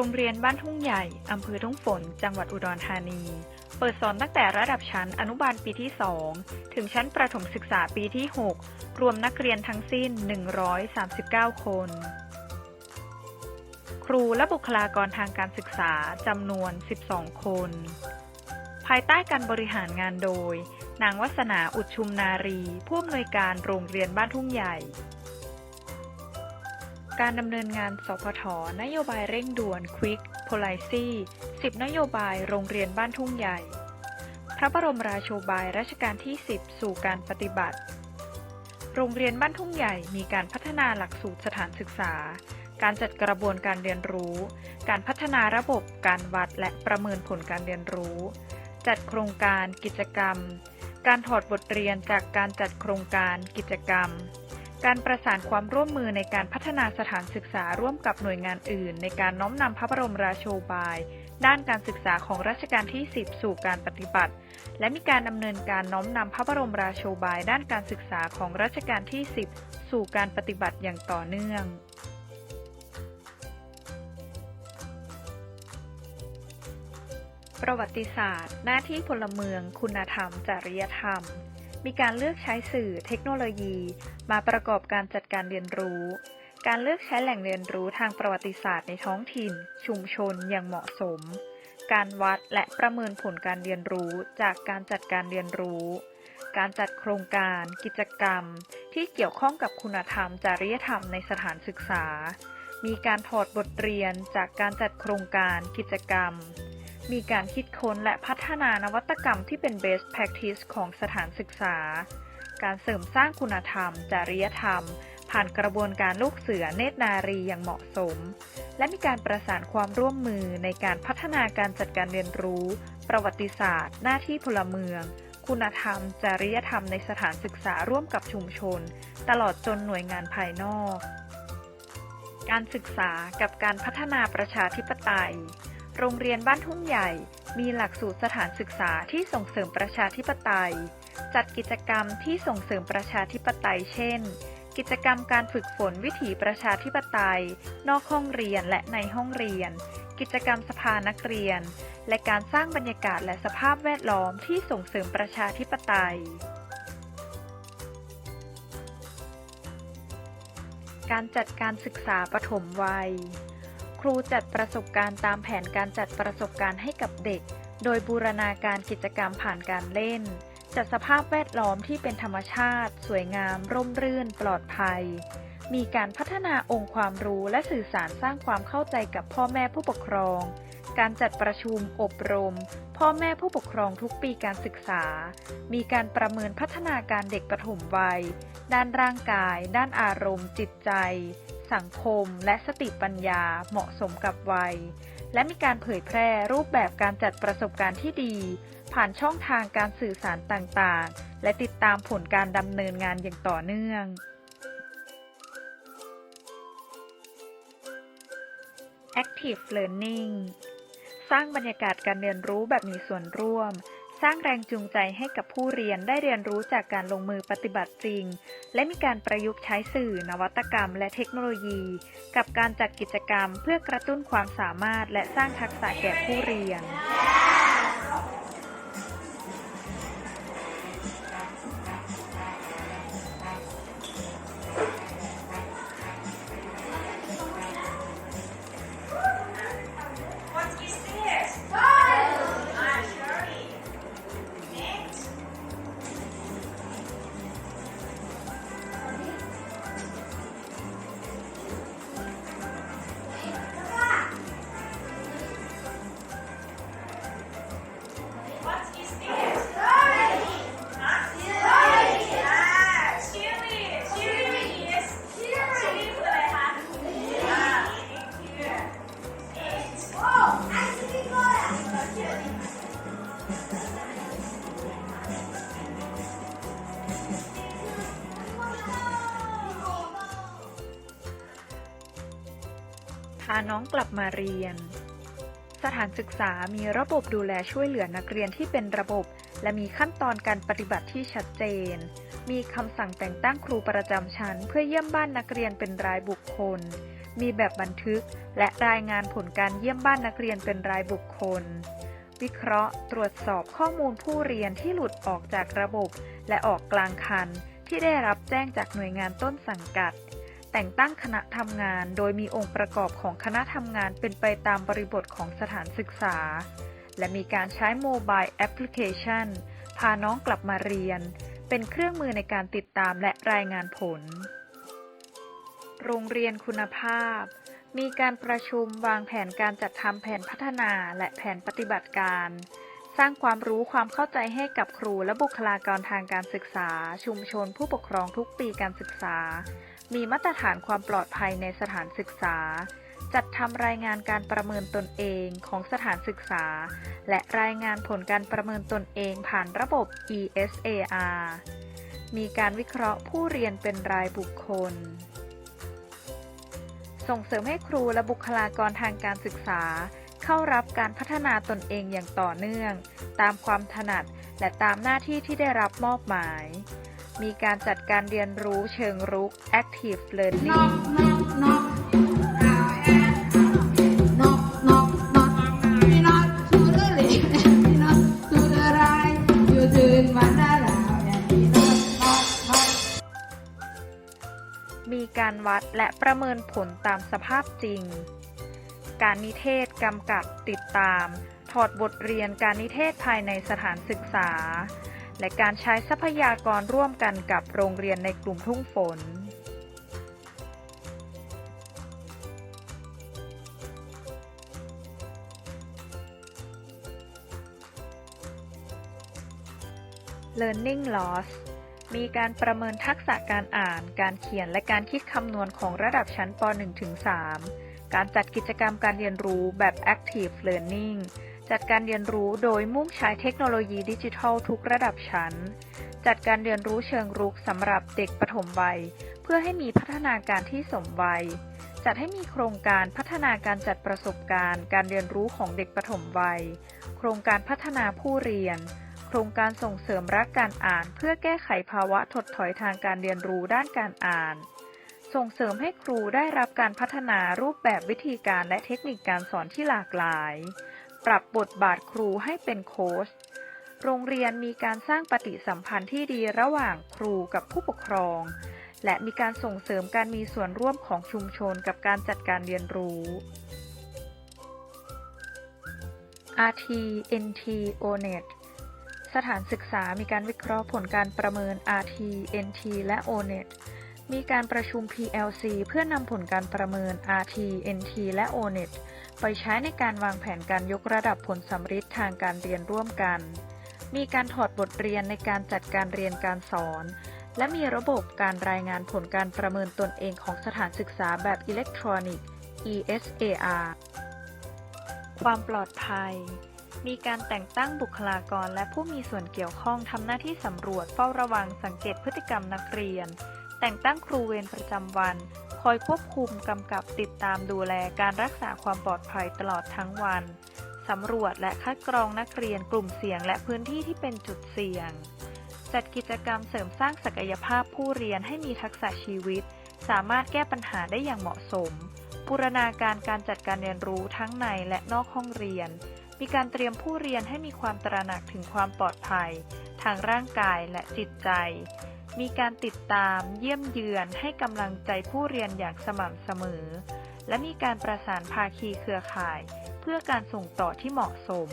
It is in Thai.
โรงเรียนบ้านทุ่งใหญ่ อำเภอทุ่งฝน จังหวัดอุดรธานี เปิดสอนตั้งแต่ระดับชั้นอนุบาลปีที่ 2 ถึงชั้นประถมศึกษาปีที่ 6 รวมนักเรียนทั้งสิ้น 139 คน ครูและบุคลากรทางการศึกษาจำนวน 12 คน ภายใต้การบริหารงานโดย นางวัสนาอุดชุมนารี ผู้อำนวยการโรงเรียนบ้านทุ่งใหญ่ การดำเนินงาน สพท นโยบายเร่งด่วน Quick Policy 10 นโยบายโรงเรียนบ้านทุ่งใหญ่ พระบรมราโชบายรัชกาลที่ 10 สู่การปฏิบัติ โรงเรียนบ้านทุ่งใหญ่มีการพัฒนาหลักสูตรสถานศึกษา การจัดกระบวนการเรียนรู้ การพัฒนาระบบการวัดและประเมินผลการเรียนรู้ จัดโครงการกิจกรรม การถอดบทเรียนจากการจัดโครงการกิจกรรม การประสานความร่วมมือในการพัฒนาสถานศึกษาร่วมกับหน่วยงานอื่น ในการน้อมนำพระบรมราโชบาย ด้านการศึกษาของรัชกาลที่ 10 สู่การปฏิบัติ และมีการดำเนินการน้อมนำพระบรมราโชบาย ด้านการศึกษาของรัชกาลที่ 10 สู่การปฏิบัติอย่างต่อเนื่องประวัติศาสตร์ หน้าที่พลเมือง คุณธรรม จริยธรรม มีการเลือกใช้สื่อเทคโนโลยี มาประกอบการจัดการเรียนรู้ การเลือกใช้แหล่งเรียนรู้ทางประวัติศาสตร์ในท้องถิ่น ชุมชนอย่างเหมาะสม การวัดและประเมินผลการเรียนรู้จากการจัดการเรียนรู้ การจัดโครงการ กิจกรรม ที่เกี่ยวข้องกับคุณธรรมจริยธรรมในสถานศึกษา มีการถอดบทเรียนจากการจัดโครงการ กิจกรรมมีการคิดค้นและพัฒนานวัตกรรมที่เป็น best practice ของสถานศึกษา การเสริมสร้างคุณธรรม จริยธรรม ผ่านกระบวนการลูกเสือเนตรนารีอย่างเหมาะสม และมีการประสานความร่วมมือในการพัฒนาการจัดการเรียนรู้ ประวัติศาสตร์ หน้าที่พลเมือง คุณธรรม จริยธรรมในสถานศึกษาร่วมกับชุมชน ตลอดจนหน่วยงานภายนอก การศึกษากับการพัฒนาประชาธิปไตย โรงเรียนบ้านทุ่งใหญ่มีหลักสูตรสถานศึกษาที่ส่งเสริมประชาธิปไตย จัดกิจกรรมที่ส่งเสริมประชาธิปไตย เช่น กิจกรรมการฝึกฝนวิถีประชาธิปไตย นอกห้องเรียนและในห้องเรียน กิจกรรมสภานักเรียน และการสร้างบรรยากาศและสภาพแวดล้อมที่ส่งเสริมประชาธิปไตย การจัดการศึกษาปฐมวัย ครูจัดประสบการณ์ตามแผนการจัดประสบการณ์ให้กับเด็ก โดยบูรณาการกิจกรรมผ่านการเล่น จัดสภาพแวดล้อมที่เป็นธรรมชาติ สวยงาม ร่มรื่น ปลอดภัย มีการพัฒนาองค์ความรู้และสื่อสารสร้างความเข้าใจกับพ่อแม่ผู้ปกครอง การจัดประชุมอบรม พ่อแม่ผู้ปกครองทุกปีการศึกษา มีการประเมินพัฒนาการเด็กปฐมวัย ด้านร่างกาย ด้านอารมณ์ จิตใจ สังคม และสติปัญญาเหมาะสมกับวัย และมีการเผยแพร่รูปแบบการจัดประสบการณ์ที่ดี ผ่านช่องทางการสื่อสารต่างๆ และติดตามผลการดำเนินงานอย่างต่อเนื่อง Active Learning สร้างบรรยากาศการเรียนรู้แบบมีส่วนร่วม สร้างแรงจูงใจให้กับผู้เรียนได้เรียนรู้จากการลงมือปฏิบัติจริง และมีการประยุกต์ใช้สื่อ นวัตกรรม และเทคโนโลยี กับการจัดกิจกรรมเพื่อกระตุ้นความสามารถ และสร้างทักษะแก่ผู้เรียนาน้องกลับมาเรียน สถานศึกษามีระบบดูแลช่วยเหลือนักเรียนที่เป็นระบบ และมีขั้นตอนการปฏิบัติที่ชัดเจน มีคำสั่งแต่งตั้งครูประจำชั้น เพื่อเยี่ยมบ้านนักเรียนเป็นรายบุคคล มีแบบบันทึก และรายงานผลการเยี่ยมบ้านนักเรียนเป็นรายบุคคล วิเคราะห์ ตรวจสอบข้อมูลผู้เรียนที่หลุดออกจากระบบ และออกกลางคันที่ได้รับแจ้งจากหน่วยงานต้นสังกัด แต่งตั้งคณะทำงาน โดยมีองค์ประกอบของคณะทำงานเป็นไปตามบริบทของสถานศึกษา และมีการใช้โมบายแอปพลิเคชันพาน้องกลับมาเรียน เป็นเครื่องมือในการติดตามและรายงานผล โรงเรียนคุณภาพ มีการประชุมวางแผนการจัดทำแผนพัฒนาและแผนปฏิบัติการ สร้างความรู้ความเข้าใจให้กับครูและบุคลากรทางการศึกษา ชุมชนผู้ปกครองทุกปีการศึกษา มีมาตรฐานความปลอดภัยในสถานศึกษา จัดทำรายงานการประเมินตนเองของสถานศึกษา และรายงานผลการประเมินตนเองผ่านระบบ ESAR มีการวิเคราะห์ผู้เรียนเป็นรายบุคคล ส่งเสริมให้ครูและบุคลากรทางการศึกษา เข้ารับการพัฒนาตนเองอย่างต่อเนื่อง ตามความถนัดและตามหน้าที่ที่ได้รับมอบหมาย มีการจัดการเรียนรู้เชิงรุก Active Learning knock knock knock knock knock knock me not to the left me not to the right you turn one around and me knock knock knock มีการวัดและประเมินผลตามสภาพจริง การนิเทศกำกับติดตาม ถอดบทเรียนการนิเทศภายในสถานศึกษา และการใช้ทรัพยากรร่วมกันกับโรงเรียนในกลุ่มทุ่งฝน Learning Loss มีการประเมินทักษะการอ่าน การเขียน และการคิดคำนวณของระดับชั้นป .1 ถึง 3 การจัดกิจกรรมการเรียนรู้แบบ Active Learning จัดการเรียนรู้โดยมุ่งใช้เทคโนโลยีดิจิทัลทุกระดับชั้น จัดการเรียนรู้เชิงรุกสำหรับเด็กปฐมวัย เพื่อให้มีพัฒนาการที่สมวัย จัดให้มีโครงการพัฒนาการจัดประสบการณ์ การเรียนรู้ของเด็กปฐมวัย โครงการพัฒนาผู้เรียน โครงการส่งเสริมรักการอ่าน เพื่อแก้ไขภาวะถดถอยทางการเรียนรู้ด้านการอ่าน ส่งเสริมให้ครูได้รับการพัฒนารูปแบบวิธีการและเทคนิคการสอนที่หลากหลาย ปรับบทบาทครูให้เป็นโค้ชโรงเรียนมีการสร้างปฏิสัมพันธ์ที่ดีระหว่างครูกับผู้ปกครอง และมีการส่งเสริมการมีส่วนร่วมของชุมชนกับการจัดการเรียนรู้ RT NT ONET สถานศึกษามีการวิเคราะห์ผลการประเมิน RT NT และ ONET มีการประชุม PLC เพื่อนำผลการประเมิน RT NT และ ONET ไปใช้ในการวางแผนการยกระดับผลสำฤทธิ์ทางการเรียนร่วมกัน มีการถอดบทเรียนในการจัดการเรียนการสอน และมีระบบการรายงานผลการประเมินตนเองของสถานศึกษาแบบอิเล็กทรอนิกส์ ESAR ความปลอดภัย มีการแต่งตั้งบุคลากรและผู้มีส่วนเกี่ยวข้องทำหน้าที่สำรวจเฝ้าระวังสังเกตพฤติกรรมนักเรียน แต่งตั้งครูเวรประจำวัน คอยควบคุมกำกับติดตามดูแลการรักษาความปลอดภัยตลอดทั้งวัน สำรวจและคัดกรองนักเรียนกลุ่มเสี่ยงและพื้นที่ที่เป็นจุดเสี่ยง จัดกิจกรรมเสริมสร้างศักยภาพผู้เรียนให้มีทักษะชีวิต สามารถแก้ปัญหาได้อย่างเหมาะสมบูรณาการการจัดการเรียนรู้ทั้งในและนอกห้องเรียน มีการเตรียมผู้เรียนให้มีความตระหนักถึงความปลอดภัย ทางร่างกายและจิตใจ มีการติดตามเยี่ยมเยือนให้กำลังใจผู้เรียนอย่างสม่ำเสมอ และมีการประสานภาคีเครือข่าย เพื่อการส่งต่อที่เหมาะสม